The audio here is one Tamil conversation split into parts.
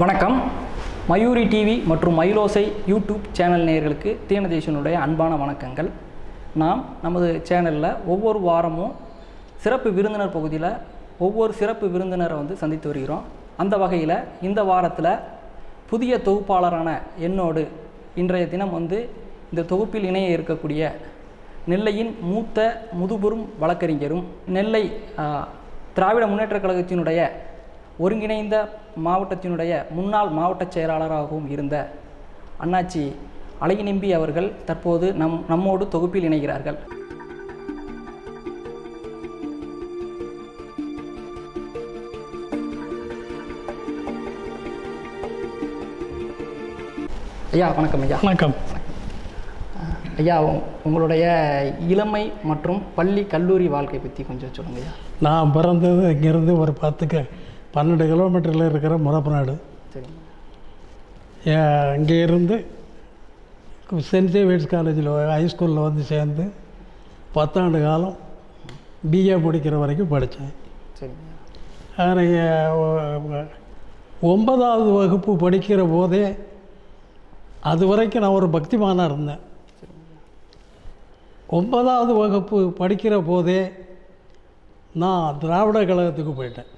வணக்கம். மயூரி டிவி மற்றும் மயிலோசை யூடியூப் சேனல் நேயர்களுக்கு தீனதேசனுடைய அன்பான வணக்கங்கள். நாம் நமது சேனலில் ஒவ்வொரு வாரமும் சிறப்பு விருந்தினர் பகுதியில் ஒவ்வொரு சிறப்பு விருந்தினரை வந்து சந்தித்து வருகிறோம். அந்த வகையில் இந்த வாரத்தில் புதிய தொகுப்பாளரான என்னோடு இன்றைய தினம் வந்து இந்த தொகுப்பில் இணைய இருக்கக்கூடிய நெல்லையின் மூத்த முதுபெரும் வழக்கறிஞரும் நெல்லை திராவிட முன்னேற்றக் கழகத்தினுடைய ஒருங்கிணைந்த மாவட்டத்தினுடைய முன்னாள் மாவட்ட செயலாளராகவும் இருந்த அண்ணாச்சி அழகிநம்பி அவர்கள் தற்போது நம் நம்மோடு தொகுப்பில் இணைகிறார்கள். ஐயா வணக்கம் ஐயா. வணக்கம். ஐயா உங்களுடைய இளமை மற்றும் பள்ளி கல்லூரி வாழ்க்கை பற்றி கொஞ்சம் சொல்லுங்க ஐயா. நான் பிறந்தது இங்கேருந்து ஒரு பத்துக்கு. பன்னெண்டு கிலோமீட்டரில் இருக்கிற முறப்பு நாடு இங்கே இருந்து சென்ட் சேவியர்ஸ் காலேஜில் ஹைஸ்கூலில் வந்து சேர்ந்து பத்தாண்டு காலம் பிஏ முடிக்கிற வரைக்கும் படித்தேன். சரிங்க ஒன்பதாவது வகுப்பு படிக்கிற போதே அது வரைக்கும் நான் ஒரு பக்திமானாக இருந்தேன். ஒன்பதாவது வகுப்பு படிக்கிற போதே நான் திராவிட கழகத்துக்கு போயிட்டேன்.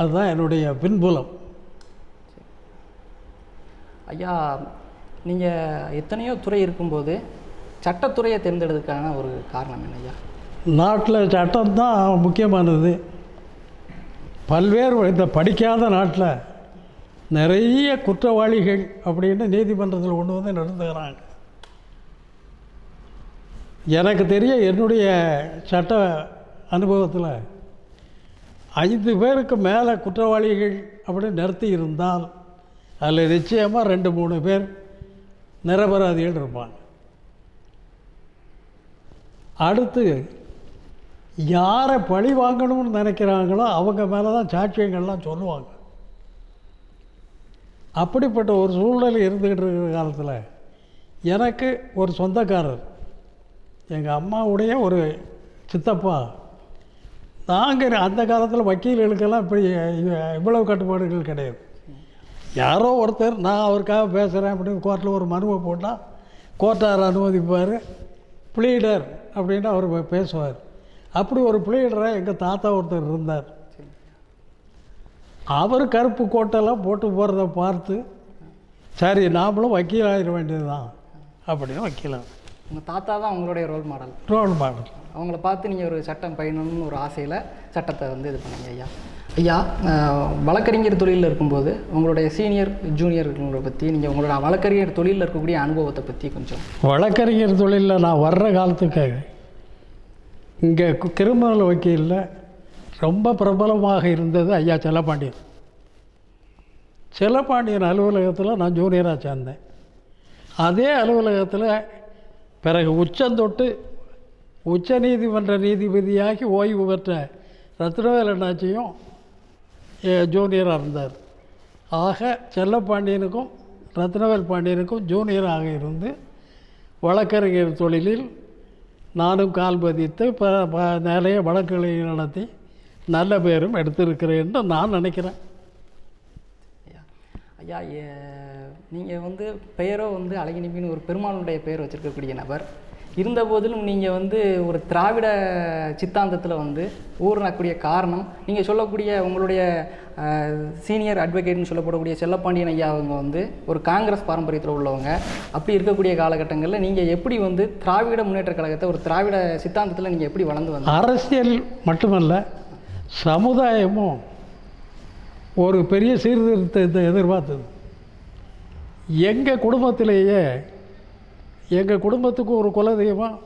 அதுதான் என்னுடைய பின்புலம். ஐயா நீங்கள் எத்தனையோ துறை இருக்கும்போது சட்டத்துறையை தேர்ந்தெடுக்கிறதுக்கான ஒரு காரணம் என்ன ஐயா? நாட்டில் சட்டம் தான் முக்கியமானது. பல்வேறு இந்த படிக்காத நாட்டில் நிறைய குற்றவாளிகள் அப்படின்னு நீதிமன்றத்தில் கொண்டு வந்து நடத்துகிறாங்க. எனக்கு தெரிய என்னுடைய சட்ட அனுபவத்தில் ஐந்து பேருக்கு மேலே குற்றவாளிகள் அப்படி நிறுத்தி இருந்தால் அதில் நிச்சயமாக ரெண்டு மூணு பேர் நிரபராதிகள் இருப்பாங்க. அடுத்து யாரை பழி வாங்கணும்னு நினைக்கிறாங்களோ அவங்க மேலே தான் சாட்சியங்கள்லாம் சொல்லுவாங்க. அப்படிப்பட்ட ஒரு சூழ்நிலை இருந்துக்கிட்டு இருக்கிற காலத்தில் எனக்கு ஒரு சொந்தக்காரர் எங்கள் அம்மாவுடைய ஒரு சித்தப்பா நாங்கள் அந்த காலத்தில் வக்கீல்களுக்கெல்லாம் இப்படி இவ- இவ்வளவு கட்டுப்பாடுகள் கிடையாது. யாரோ ஒருத்தர் நான் அவருக்காக பேசுகிறேன் அப்படின்னு கோர்ட்டில் ஒரு மனுவை போட்டால் கோர்ட்டார் அனுமதிப்பார் ப்ளீடர் அப்படின்னு அவர் பேசுவார். அப்படி ஒரு ப்ளீடரை எங்கள் தாத்தா ஒருத்தர் இருந்தார். அவர் கருப்பு கோட்டெல்லாம் போட்டு போகிறத பார்த்து சரி நாமளும் வக்கீல் ஆகிட வேண்டியதுதான் அப்படின்னு வக்கீலாக உங்கள் தாத்தா தான் உங்களுடைய ரோல் மாடல் ரோல் மாடல் அவங்கள பார்த்து நீங்கள் ஒரு சட்டம் பயிரணும்னு ஒரு ஆசையில் சட்டத்தை வந்து இது பண்ணீங்க ஐயா. ஐயா வழக்கறிஞர் தொழிலில் இருக்கும்போது உங்களுடைய சீனியர் ஜூனியர்களை பற்றி நீங்கள் உங்களோட வழக்கறிஞர் தொழிலில் இருக்கக்கூடிய அனுபவத்தை பற்றி கொஞ்சம். வழக்கறிஞர் தொழிலில் நான் வர்ற காலத்துக்கு இங்கே கு- கிரிமினல் வக்கீலில் ரொம்ப பிரபலமாக இருந்தது ஐயா செல்லப்பாண்டியன். செல்லப்பாண்டியன் அலுவலகத்தில் நான் ஜூனியராக சேர்ந்தேன். அதே அலுவலகத்தில் பிறகு உச்சந்தொட்டு உச்ச நீதிமன்ற நீதிபதியாகி ஓய்வு பெற்ற ரத்னவேல் அண்ணாச்சியும் ஜூனியராக இருந்தார். ஆக செல்லப்பாண்டியனுக்கும் ரத்னவேல் பாண்டியனுக்கும் ஜூனியராக இருந்து வழக்கறிஞர் தொழிலில் நானும் கால் பதித்து ப ப- நிறைய வழக்குகளை நடத்தி நல்ல பேரும் எடுத்திருக்கிறேன் என்று நான் நினைக்கிறேன். ஐயா நீங்கள் வந்து பெயரோ வந்து அழகினிப்பின்னு ஒரு பெருமாளுடைய பெயர் வச்சிருக்கக்கூடிய நபர். இருந்த போதிலும் நீங்கள் வந்து ஒரு திராவிட சித்தாந்தத்தில் வந்து ஊறினக்கூடிய காரணம். நீங்கள் சொல்லக்கூடிய உங்களுடைய சீனியர் அட்வொகேட்னு சொல்லப்படக்கூடிய செல்லப்பாண்டியன் ஐயா அவங்க வந்து ஒரு காங்கிரஸ் பாரம்பரியத்தில் உள்ளவங்க. அப்படி இருக்கக்கூடிய காலகட்டங்களில் நீங்கள் எப்படி வந்து திராவிட முன்னேற்ற கழகத்தை ஒரு திராவிட சித்தாந்தத்தில் நீங்கள் எப்படி வளர்ந்து வந்தீங்க? அரசியல் மட்டுமல்ல சமுதாயமும் ஒரு பெரிய சீர்திருத்தத்தை எதிர்பார்த்தது. எங்கள் குடும்பத்திலேயே எங்கள் குடும்பத்துக்கு ஒரு குலதெய்வம்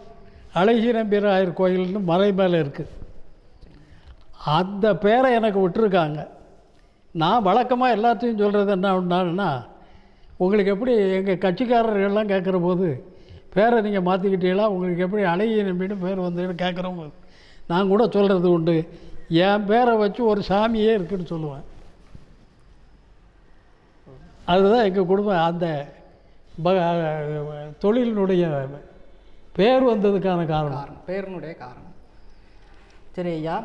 அழகிய நம்பிராயர் கோயில்னு மலை மேலே இருக்குது அந்த பேரை எனக்கு விட்டுருக்காங்க. நான் வழக்கமாக எல்லாத்தையும் சொல்கிறது என்ன ஒன்றாங்கன்னா உங்களுக்கு எப்படி எங்கள் கட்சிக்காரர்கள்லாம் கேட்குற போது பேரை நீங்கள் மாற்றிக்கிட்டீங்களா உங்களுக்கு எப்படி அழகிய நம்பின்னு பேர் வந்துன்னு கேட்குறவங்க போது நான் கூட சொல்கிறது உண்டு. என் பேரை வச்சு ஒரு சாமியே இருக்குதுன்னு சொல்லுவேன். அதுதான் எங்கள் குடும்பம். அந்த ப- தொழிலினுடைய பேர் வந்ததுக்கான காரணம். காரணம். பேரனுடைய காரணம். சரி ஐயா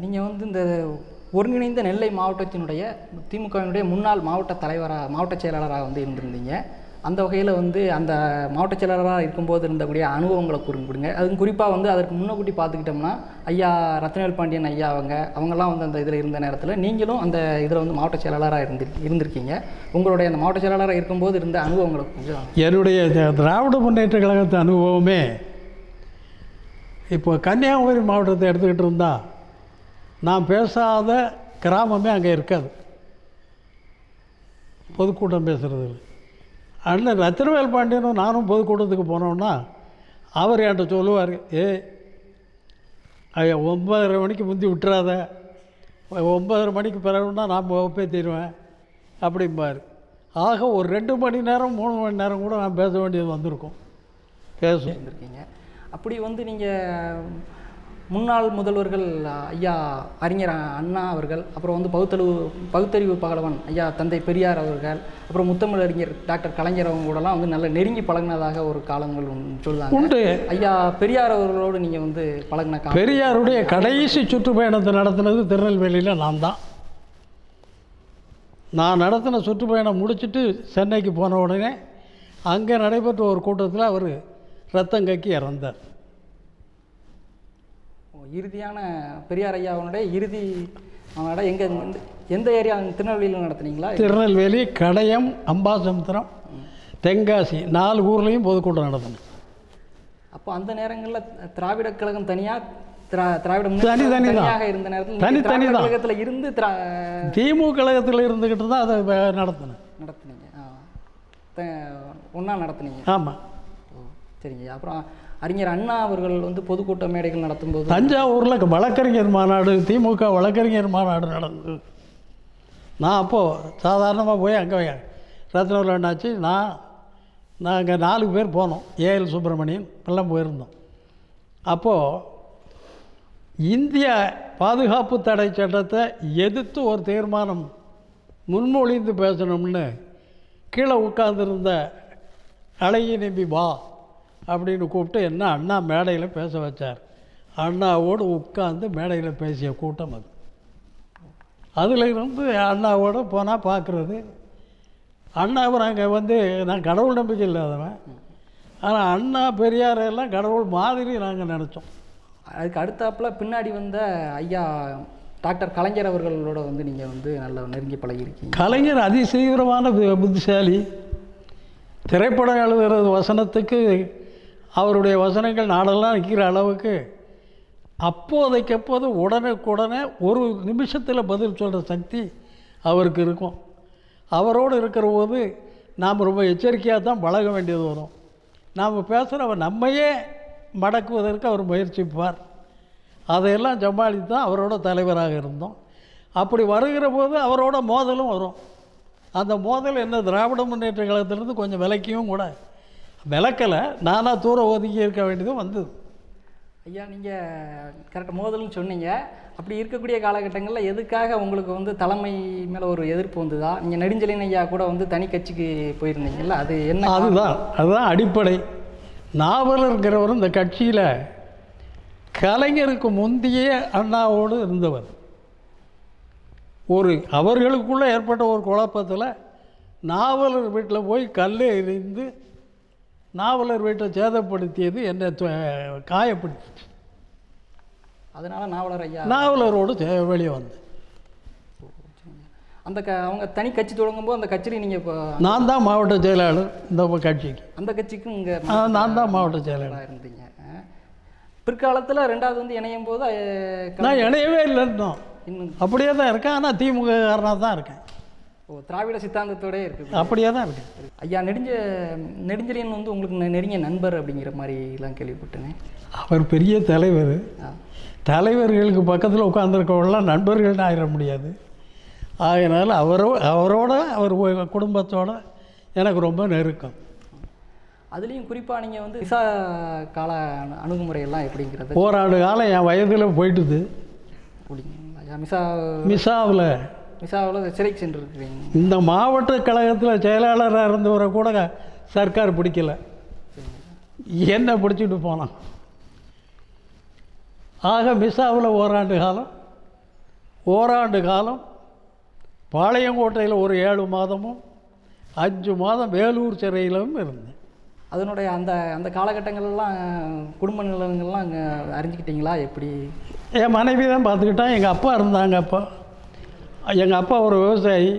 நீங்கள் வந்து இந்த ஒருங்கிணைந்த நெல்லை மாவட்டத்தினுடைய திமுகவினுடைய முன்னாள் மாவட்ட தலைவராக மாவட்ட செயலாளராக வந்து இருந்திருந்தீங்க. அந்த வகையில் வந்து அந்த மாவட்ட செயலாளராக இருக்கும்போது இருந்தக்கூடிய அனுபவங்களை குறிப்பிடுங்க அதுவும் குறிப்பாக வந்து அதற்கு முன்னக்கூட்டி பார்த்துக்கிட்டோம்னா ஐயா ரத்னவேல் பாண்டியன் ஐயா அவங்க அவங்கெல்லாம் வந்து அந்த இதில் இருந்த நேரத்தில் நீங்களும் அந்த இதில் வந்து மாவட்ட செயலாளராக இருந்து இருந்திருக்கீங்க. உங்களுடைய அந்த மாவட்ட செயலாளராக இருக்கும்போது இருந்த அனுபவங்களை கொஞ்சம் என்னுடைய திராவிட முன்னேற்ற கழகத்து அனுபவமே இப்போ கன்னியாகுமரி மாவட்டத்தை எடுத்துக்கிட்டு இருந்தா நான் பேசாத கிராமமே அங்கே இருக்காது. பொதுக்கூட்டம் பேசுகிறது அண்ணன் ரத்தினவேல் பாண்டியனும் நானும் பொதுக்கூட்டத்துக்கு போனோம்னா அவர் என்கிட்ட சொல்லுவார் ஏ ஐயா ஒன்பதரை மணிக்கு முந்தி விட்டுறாத. ஒன்பதரை மணிக்கு பிறகுனா நான் வகுப்பே தருவேன். அப்படிம்பார். ஆக ஒரு ரெண்டு மணி நேரம் மூணு மணி நேரம் கூட நான் பேச வேண்டியது வந்திருக்கும். பேச வந்துருக்கீங்க அப்படி வந்து நீங்கள் முன்னாள் முதல்வர்கள் ஐயா அறிஞர் அண்ணா அவர்கள் அப்புறம் வந்து பகுத்தறிவு பகுத்தறிவு பகலவன் ஐயா தந்தை பெரியார் அவர்கள் அப்புறம் முத்தமிழ் அறிஞர் டாக்டர் கலைஞர் அவங்க கூடலாம் வந்து நல்ல நெருங்கி பழகினதாக ஒரு காலங்கள் சொல்லுவாங்க. உண்டு. ஐயா பெரியார் அவர்களோடு நீங்கள் வந்து பழகின காலம்? பெரியாருடைய கடைசி சுற்றுப்பயணத்தை நடத்தினது திருநெல்வேலியில் நான் தான். நான் நடத்தின சுற்றுப்பயணம் முடிச்சுட்டு சென்னைக்கு போன உடனே அங்கே நடைபெற்ற ஒரு கூட்டத்தில் அவர் ரத்தம் கக்கி இறந்தார். இறுதியான பெரியார் ஐயாவுடைய இறுதி அவனோட எங்கே எந்த ஏரியா திருநெல்வேலியில் நடத்துனீங்களா? திருநெல்வேலி கடையம் அம்பாசமுத்திரம் தென்காசி நாலு ஊர்லேயும் பொதுக்கூட்டம் நடத்தினேன் அப்போ அந்த நேரங்களில் திராவிட கழகம் தனியாக திரா திராவிட முன்னேற்ற தனி, கழகம் தனி தான். தனியாக இருந்த நேரத்தில் தனி, நீங்க தனி திராவிட தான். கழகத்தில் இருந்து திமுக கழகத்தில் இருந்துக்கிட்டு தான் அதை நடத்தினேன். நடத்துனீங்க. ஒன்றா நடத்துனீங்க. ஆமாம் சரிங்க. அப்புறம் அறிஞர் அண்ணா அவர்கள் வந்து பொதுக்கூட்ட மேடைகள் நடத்தும்போது தஞ்சாவூரில் வழக்கறிஞர் மாநாடு திமுக வழக்கறிஞர் மாநாடு நடந்தது. நான் அப்போது சாதாரணமாக போய் அங்கே ரத்னவில் என்னாச்சு நான் நாங்கள் நாலு பேர் போனோம். ஏஎல் சுப்பிரமணியன் எல்லாம் போயிருந்தோம். அப்போது இந்திய பாதுகாப்பு தடை சட்டத்தை எதிர்த்து ஒரு தீர்மானம் முன்மொழிந்து பேசணும்னு கீழே உட்கார்ந்துருந்த அழகி நம்பி வா அப்படின்னு கூப்பிட்டு என்ன அண்ணா மேடையில் பேச வச்சார். அண்ணாவோடு உட்கார்ந்து மேடையில் பேசிய கூட்டம் அது. அதில் இருந்து அண்ணாவோடு போனால் பார்க்குறது அண்ணாவை நாங்கள் வந்து நான் கடவுள் நம்பிக்கை இல்லாதவன். ஆனால் அண்ணா பெரியார் எல்லாம் கடவுள் மாதிரி நாங்கள் நினச்சோம். அதுக்கு அடுத்தாப்புல பின்னாடி வந்த ஐயா டாக்டர் கலைஞர் அவர்களோட வந்து நீங்கள் வந்து நல்லா நெருங்கி பழகியிருக்கீங்க. கலைஞர் அதிசீவிரமான புத்திசாலி. திரைப்படம் எழுதுறது வசனத்துக்கு அவருடைய வசனங்கள் நாடெல்லாம் நிற்கிற அளவுக்கு அப்போதைக்கு அப்போது உடனுக்குடனே ஒரு நிமிஷத்தில் பதில் சொல்கிற சக்தி அவருக்கு இருக்கும். அவரோடு இருக்கிற போது நாம் ரொம்ப எச்சரிக்கையாக தான் பழக வேண்டியது வரும். நாம் பேசுகிறவர் நம்மையே மடக்குவதற்கு அவர் முயற்சிப்பார். அதையெல்லாம் சமாளித்து தான் அவரோட தலைவராக இருந்தோம். அப்படி வருகிற போது அவரோட மோதலும் வரும். அந்த மோதல் என்ன திராவிட முன்னேற்ற கழகத்திலிருந்து கொஞ்சம் விலைக்கும் கூட விளக்கலை. நானாக தூர ஒதுக்கி இருக்க வேண்டியதும் வந்தது. ஐயா நீங்கள் கரெக்டாக மோதல்னு சொன்னீங்க. அப்படி இருக்கக்கூடிய காலகட்டங்களில் எதுக்காக உங்களுக்கு வந்து தலைமை மேலே ஒரு எதிர்ப்பு வந்ததா? நீங்கள் நெடுஞ்செழியன் ஐயா கூட வந்து தனி கட்சிக்கு போயிருந்தீங்கல்ல அது என்ன அதுதான் அதுதான் அடிப்படை. நாவலர்கிறவர் இந்த கட்சியில் கலைஞருக்கு முந்தைய அண்ணாவோடு இருந்தவர். ஒரு அவர்களுக்குள்ளே ஏற்பட்ட ஒரு குழப்பத்தில் நாவலர் வீட்டில் போய் கல் எறிந்து நாவலர் வீட்டை சேதப்படுத்தியது என்னை து- காயப்படுத்திச்சு. அதனால நாவலர் ஐயா நாவலரோடு வெளியே வந்தேன். அந்த க அவங்க தனி கட்சி தொடங்கும்போது அந்த கட்சியில் நீங்கள் இப்போ நான் தான் மாவட்ட செயலாளர் இந்த கட்சிக்கு. அந்த கட்சிக்கும் இங்கே நான் தான் மாவட்ட செயலாளர் இருந்தீங்க. பிற்காலத்தில் ரெண்டாவது வந்து இணையும் போது நான் இணையவே இல்லைன்னோம் இன்னும் அப்படியே தான் இருக்கேன். ஆனால் திமுக காரனாக தான் இருக்கேன். ஓ திராவிட சித்தாந்தத்தோடே இருக்குது. அப்படியே தான் இருக்கேன் ஐயா நெடுஞ்ச நெடுஞ்செழியன் வந்து உங்களுக்கு நெருங்கிய நண்பர் அப்படிங்கிற மாதிரிலாம் கேள்விப்பட்டேனே. அவர் பெரிய தலைவர். தலைவர்களுக்கு பக்கத்தில் உட்காந்துருக்கவங்களாம் நண்பர்கள்னு ஆயிட முடியாது. ஆகையினால அவரோ அவரோட அவர் குடும்பத்தோட எனக்கு ரொம்ப நெருக்கம். அதுலேயும் குறிப்பாக நீங்கள் வந்து விசா கால அணு- அணுகுமுறையெல்லாம் எப்படிங்கிறது ஓராண்டு காலம் என் வயதில் போயிட்டுது. அப்படிங்களா மிசா மிசாவில் மிசாவில் சிறைக்கு சென்றிருக்கிறீங்க இந்த மாவட்ட கழகத்தில் செயலாளராக இருந்தவரை கூட சர்க்கார் பிடிக்கல. என்ன பிடிச்சிட்டு போனான். ஆக மிசாவில் ஓராண்டு காலம் ஓராண்டு காலம் பாளையங்கோட்டையில் ஒரு ஏழு மாதமும் அஞ்சு மாதம் வேலூர் சிறையிலும் இருந்தேன். அதனுடைய அந்த அந்த காலகட்டங்கள்லாம் குடும்ப நிலவங்கள்லாம் அங்கே அறிஞ்சிக்கிட்டீங்களா? எப்படி? என் மனைவி தான் பார்த்துக்கிட்டேன் எங்கள் அப்பா இருந்தாங்க அப்பா. எங்கள் அப்பா ஒரு விவசாயி.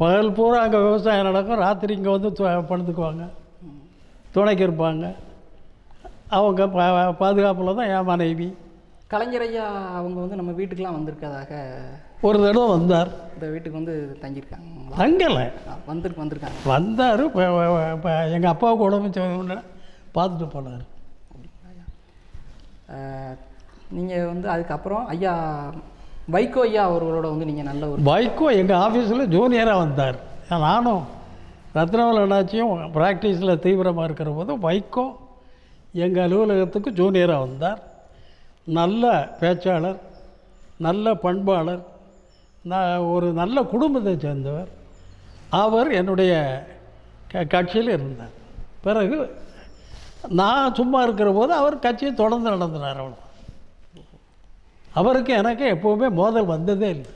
பகல் பூரா அங்கே விவசாயம் நடக்கும். ராத்திரி இங்கே வந்து படுத்துக்குவாங்க. துணைக்கு இருப்பாங்க. அவங்க பா பாதுகாப்பில் தான் என் மனைவி. கலைஞர் ஐயா அவங்க வந்து நம்ம வீட்டுக்கெலாம் வந்திருக்கதாக. ஒரு தடவை வந்தார். இந்த வீட்டுக்கு வந்து தங்கியிருக்காங்களா தங்கலை. வந்திருக்கு வந்திருக்காங்க. வந்தார். எங்கள் அப்பாவுக்கு உடம்பு பார்த்துட்டு போனார். நீங்கள் வந்து அதுக்கப்புறம் ஐயா வைகோ ஐயா அவர்களோட வந்து நீங்கள் நல்ல ஒரு வைகோ எங்கள் ஆஃபீஸில் ஜூனியராக வந்தார். நானும் ரத்னவல் அண்ணாச்சியும் ப்ராக்டிஸில் தீவிரமாக இருக்கிற போது வைகோ எங்கள் அலுவலகத்துக்கு ஜூனியராக வந்தார். நல்ல பேச்சாளர் நல்ல பண்பாளர் நான் ஒரு நல்ல குடும்பத்தை சேர்ந்தவர். அவர் என்னுடைய க கட்சியில் இருந்தார். பிறகு நான் சும்மா இருக்கிற போது அவர் கட்சியை தொடர்ந்து நடந்தினார் அவ்வளோ அவருக்கு எனக்கு எப்போவுமே மோதல் வந்ததே இல்லை.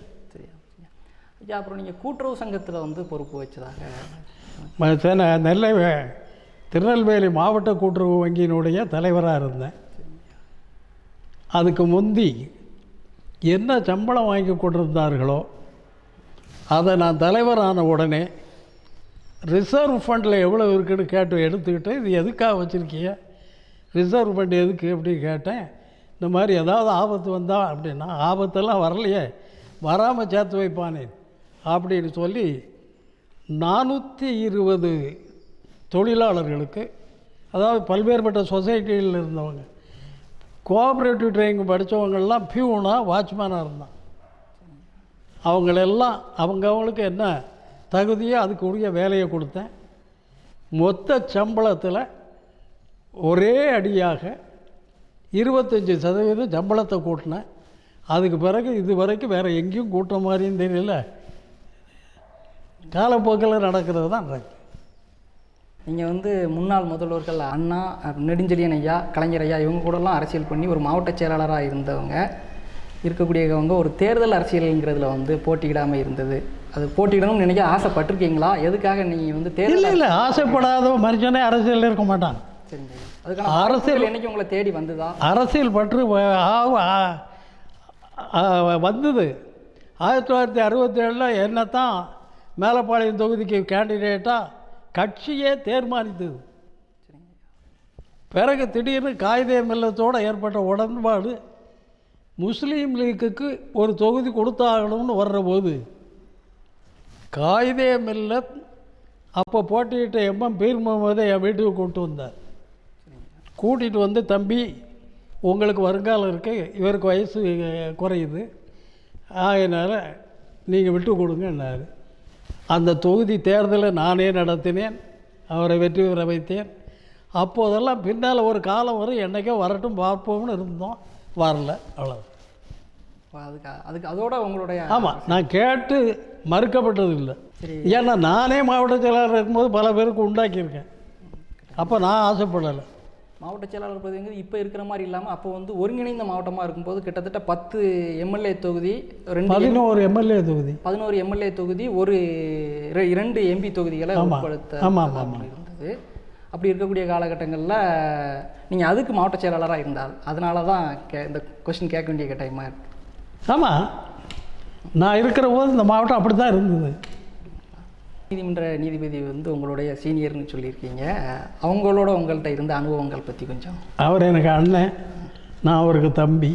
ஐயா அப்புறம் நீங்கள் கூட்டுறவு சங்கத்தில் வந்து பொறுப்பு வச்சதாக நெல்லை திருநெல்வேலி மாவட்ட கூட்டுறவு வங்கியினுடைய தலைவராக இருந்தேன். அதுக்கு முந்தி என்ன சம்பளம் வாங்கி கொண்டிருந்தார்களோ அதை நான் தலைவரான உடனே ரிசர்வ் ஃபண்டில் எவ்வளோ இருக்குன்னு கேட்டு எடுத்துக்கிட்டு இது எதுக்காக வச்சுருக்கீங்க? ரிசர்வ் ஃபண்ட் எதுக்கு அப்படின்னு கேட்டேன். இந்த மாதிரி ஏதாவது ஆபத்து வந்தால் அப்படின்னா ஆபத்தெல்லாம் வரலையே. வராமல் சேர்த்து வைப்பானே அப்படின்னு சொல்லி நானூற்றி இருபது தொழிலாளர்களுக்கு அதாவது பல்வேறுபட்ட சொசைட்டியில் இருந்தவங்க கோஆப்ரேட்டிவ் ட்ரைனிங் படித்தவங்கள்லாம் பியூனாக வாட்ச்மேனாக இருந்தான் அவங்களெல்லாம் அவங்கவுங்களுக்கு என்ன தகுதியோ அதுக்கு உரிய வேலையை கொடுத்தேன். மொத்த சம்பளத்தில் ஒரே அடியாக இருபத்தஞ்சி சதவீதம் சம்பளத்தை கூட்டினேன். அதுக்கு பிறகு இது வரைக்கும் வேறு எங்கேயும் கூட்ட மாதிரியும் தெரியல. காலப்போக்கில் நடக்கிறது தான் நடக்குது நீங்கள் வந்து முன்னாள் முதல்வர்கள் அண்ணா நெடுஞ்செழியன் ஐயா கலைஞர் ஐயா இவங்க கூடலாம் அரசியல் பண்ணி ஒரு மாவட்ட செயலாளராக இருந்தவங்க இருக்கக்கூடியவங்க ஒரு தேர்தல் அரசியலுங்கிறதுல வந்து போட்டியிடாமல் இருந்தது. அது போட்டியிடணும்னு நினைக்க ஆசைப்பட்டிருக்கீங்களா? எதுக்காக நீங்கள் வந்து தேர்தல் இல்லை இல்லை ஆசைப்படாத மனுஷனே அரசியலில் இருக்க மாட்டான். ஐயா. அதுக்கான அரசியல் என்னைக்கு உங்களை தேடி வந்ததா? அரசியல் பற்று வந்தது. ஆயிரத்தி தொள்ளாயிரத்தி அறுபத்தேழில் என்ன தான் மேலப்பாளையம் தொகுதிக்கு கேண்டிடேட்டாக கட்சியே தீர்மானித்தது. பிறகு திடீர்னு காகிதே மில்லத்தோடு ஏற்பட்ட உடன்பாடு முஸ்லீம் லீக்குக்கு ஒரு தொகுதி கொடுத்தாகணும்னு வர்றபோது காகிதே மில்லத் அப்போ போட்டியிட்ட எம்எம் பீர் முகமதை என் வீட்டுக்கு கூப்பிட்டு வந்தார். கூட்டிகிட்டு வந்து தம்பி உங்களுக்கு வருங்காலம் இருக்குது இவருக்கு வயசு குறையுது. ஆகையினால நீங்கள் விட்டு கொடுங்கன்னாரு. அந்த தொகுதி தேர்தலை நானே நடத்தினேன். அவரை வெற்றி பெற வைத்தேன். அப்போதெல்லாம் பின்னால் ஒரு காலம் வரும் என்றைக்கோ வரட்டும் பார்ப்போம்னு இருந்தோம். வரல அவ்வளோ அதுக்கு அதுக்கு அதோட உங்களுடைய ஆமாம் நான் கேட்டு மறுக்கப்பட்டது இல்லை. ஏன்னா நானே மாவட்ட செயலாளர் இருக்கும்போது பல பேருக்கு உண்டாக்கியிருக்கேன். அப்போ நான் ஆசைப்படலை. மாவட்ட செயலாளர் பதவிங்கிறது இப்போ இருக்கிற மாதிரி இல்லாமல் அப்போ வந்து ஒருங்கிணைந்த மாவட்டமாக இருக்கும்போது கிட்டத்தட்ட பத்து எம்எல்ஏ தொகுதி ரெண்டு பதினோரு எம்எல்ஏ தொகுதி. பதினோரு எம்எல்ஏ தொகுதி ஒரு இர- இரண்டு எம்பி தொகுதிகளை. உட்படுத்த. இருந்தது. அப்படி இருக்கக்கூடிய காலகட்டங்களில் நீங்கள் அதுக்கு மாவட்ட செயலாளராக இருந்தால் அதனால தான் கே இந்த கொஸ்டின் கேட்க வேண்டிய டைமாக இருக்கு. ஆமாம் நான் இருக்கிற போது இந்த மாவட்டம் அப்படி தான் இருந்தது. நீதிமன்ற நீதிபதி வந்து உங்களுடைய சீனியர்னு சொல்லியிருக்கீங்க. அவங்களோட உங்கள்கிட்ட இருந்த அனுபவங்கள் பற்றி கொஞ்சம். அவர் எனக்கு அண்ணன் நான் அவருக்கு தம்பி.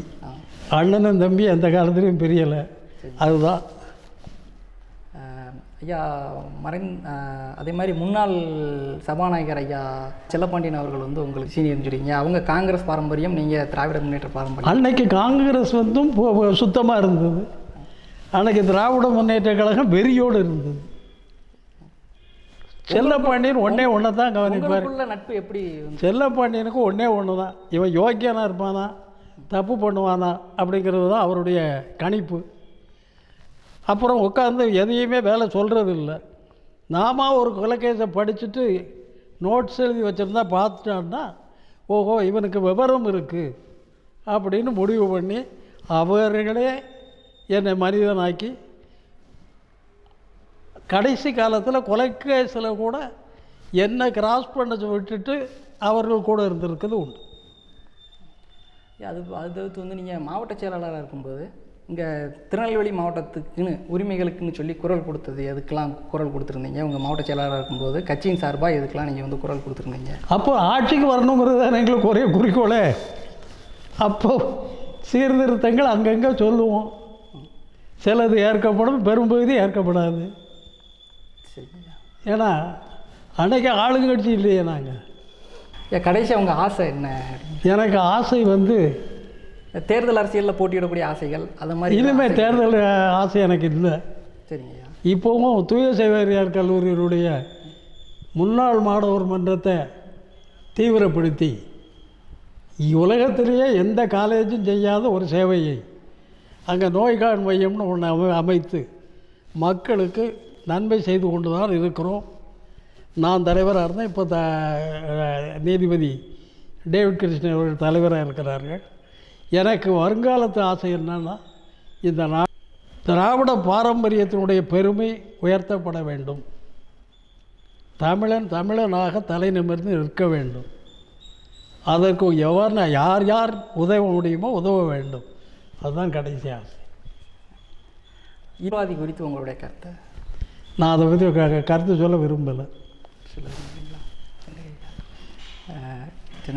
அண்ணனும் தம்பி எந்த காலத்துலேயும் பிரியலை. அதுதான். ஐயா மறைந் அதே மாதிரி முன்னாள் சபாநாயகர் ஐயா செல்லப்பாண்டியன் அவர்கள் வந்து உங்களுக்கு சீனியர்னு சொல்லிங்க அவங்க காங்கிரஸ் பாரம்பரியம் நீங்கள் திராவிட முன்னேற்ற பாரம்பரியம். அன்னைக்கு காங்கிரஸ் வந்தும் சுத்தமாக இருந்தது. அன்னைக்கு திராவிட முன்னேற்ற கழகம் வெறியோடு இருந்தது. செல்லப்பாண்டியன் ஒன்றே ஒன்று தான் கவனிப்பார். நட்பு எப்படி செல்லப்பாண்டியனுக்கு ஒன்றே ஒன்று தான் இவன் யோக்கியனாக இருப்பானா? தப்பு பண்ணுவானா? அப்படிங்கிறது தான் அவருடைய கணிப்பு. அப்புறம் உட்காந்து எதையுமே வேலை சொல்கிறது இல்லை நாம ஒரு கொலைகேஸை படிச்சுட்டு நோட்ஸ் எழுதி வச்சுருந்தா பார்த்துட்டான்னா ஓஹோ இவனுக்கு விவரம் இருக்குது அப்படின்னு முடிவு பண்ணி அவர்களே என்னை மனிதனாக்கி கடைசி காலத்தில் கொலைக்கேஸில் கூட என்னை கிராஸ் பண்ண விட்டுட்டு அவர்கள் கூட இருந்திருக்குது உண்டு. அது அது தவிர்த்து வந்து நீங்கள் மாவட்ட செயலாளராக இருக்கும்போது இங்கே திருநெல்வேலி மாவட்டத்துக்குன்னு உரிமைகளுக்குன்னு சொல்லி குரல் கொடுத்தது எதுக்கெல்லாம் குரல் கொடுத்துருந்தீங்க? உங்கள் மாவட்ட செயலாளராக இருக்கும்போது கட்சியின் சார்பாக எதுக்கெல்லாம் நீங்கள் வந்து குரல் கொடுத்துருந்தீங்க? அப்போ ஆட்சிக்கு வரணுங்கிறது தான் எங்களுக்கு ஒரே குறிக்கோளே. அப்போ சீர்திருத்தங்கள் அங்கங்கே சொல்லுவோம். சிலது ஏற்கப்படும் பெரும்பகுதி ஏற்கப்படாது. சரிங்க ஏன்னா அன்னைக்கு ஆளுங்கட்சி இல்லையே நாங்கள் ஏன் கடைசியாக உங்கள் ஆசை என்ன? எனக்கு ஆசை வந்து தேர்தல் அரசியலில் போட்டியிடக்கூடிய ஆசைகள் அது மாதிரி இனிமேல் தேர்தல் ஆசை எனக்கு இல்லை. சரிங்கய்யா. இப்போவும் தூய சேவையார் கல்லூரியினுடைய முன்னாள் மாணவர் மன்றத்தை தீவிரப்படுத்தி உலகத்திலேயே எந்த காலேஜும் செய்யாத ஒரு சேவையை அங்கே நோய்கான் மையம்னு ஒன்று அமை அமைத்து மக்களுக்கு நன்மை செய்து கொண்டு தான் இருக்கிறோம். நான் தலைவராக இருந்தேன். இப்போ த நீதிபதி டேவிட் கிருஷ்ணன் அவர்கள் தலைவராக இருக்கிறார்கள். எனக்கு வருங்காலத்து ஆசை என்னன்னா இந்த நா திராவிட பாரம்பரியத்தினுடைய பெருமை உயர்த்தப்பட வேண்டும். தமிழன் தமிழனாக தலை நிமிர்ந்து நிற்க வேண்டும். அதற்கு எவர் யார் யார் உதவ முடியுமோ உதவ வேண்டும். அதுதான் கடைசி ஆசை. ஈவாதி குறித்து உங்களுடைய கருத்தை. நான் அதை பற்றி க- கருத்து சொல்ல விரும்பலை.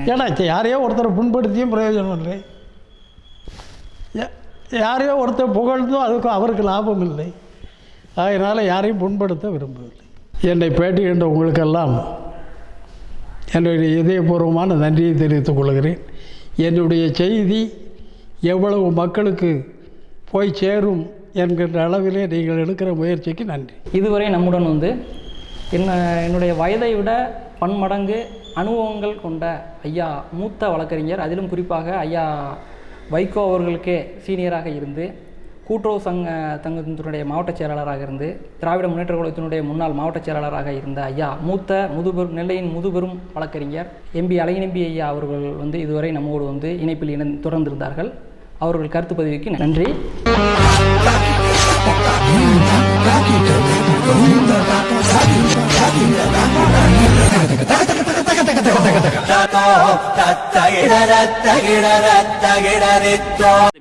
ஏன்னா யாரையோ ஒருத்தரை புண்படுத்தியும் பிரயோஜனம் இல்லை. யாரையோ ஒருத்தர் புகழ்ந்தும் அதுக்கும் அவருக்கு லாபம் இல்லை. அதனால் யாரையும் புண்படுத்த விரும்பவில்லை. என்னை பேட்டி கண்ட உங்களுக்கெல்லாம் என்னுடைய இதயபூர்வமான நன்றியை தெரிவித்துக் கொள்கிறேன். என்னுடைய செய்தி எவ்வளவு மக்களுக்கு போய் சேரும் என்கின்ற அளவிலே நீங்கள் எடுக்கிற முயற்சிக்கு நன்றி. இதுவரை நம்முடன் வந்து என்ன என்னுடைய வயதை விட பன்மடங்கு அனுபவங்கள் கொண்ட ஐயா மூத்த வழக்கறிஞர் அதிலும் குறிப்பாக ஐயா வைகோ அவர்களுக்கே சீனியராக இருந்து கூட்டுறவு சங்க தங்கத்தினுடைய மாவட்ட செயலாளராக இருந்து திராவிட முன்னேற்ற கழகத்தினுடைய முன்னாள் மாவட்ட செயலாளராக இருந்த ஐயா மூத்த முதுபெரும் நெல்லையின் முதுபெரும் வழக்கறிஞர் எம்பி அழகினம்பி ஐயா அவர்கள் வந்து இதுவரை நம்மோடு வந்து இணைப்பில் இணை தொடர்ந்திருந்தார்கள். அவர்கள் கருத்து பதிவுக்கு நன்றி இந்த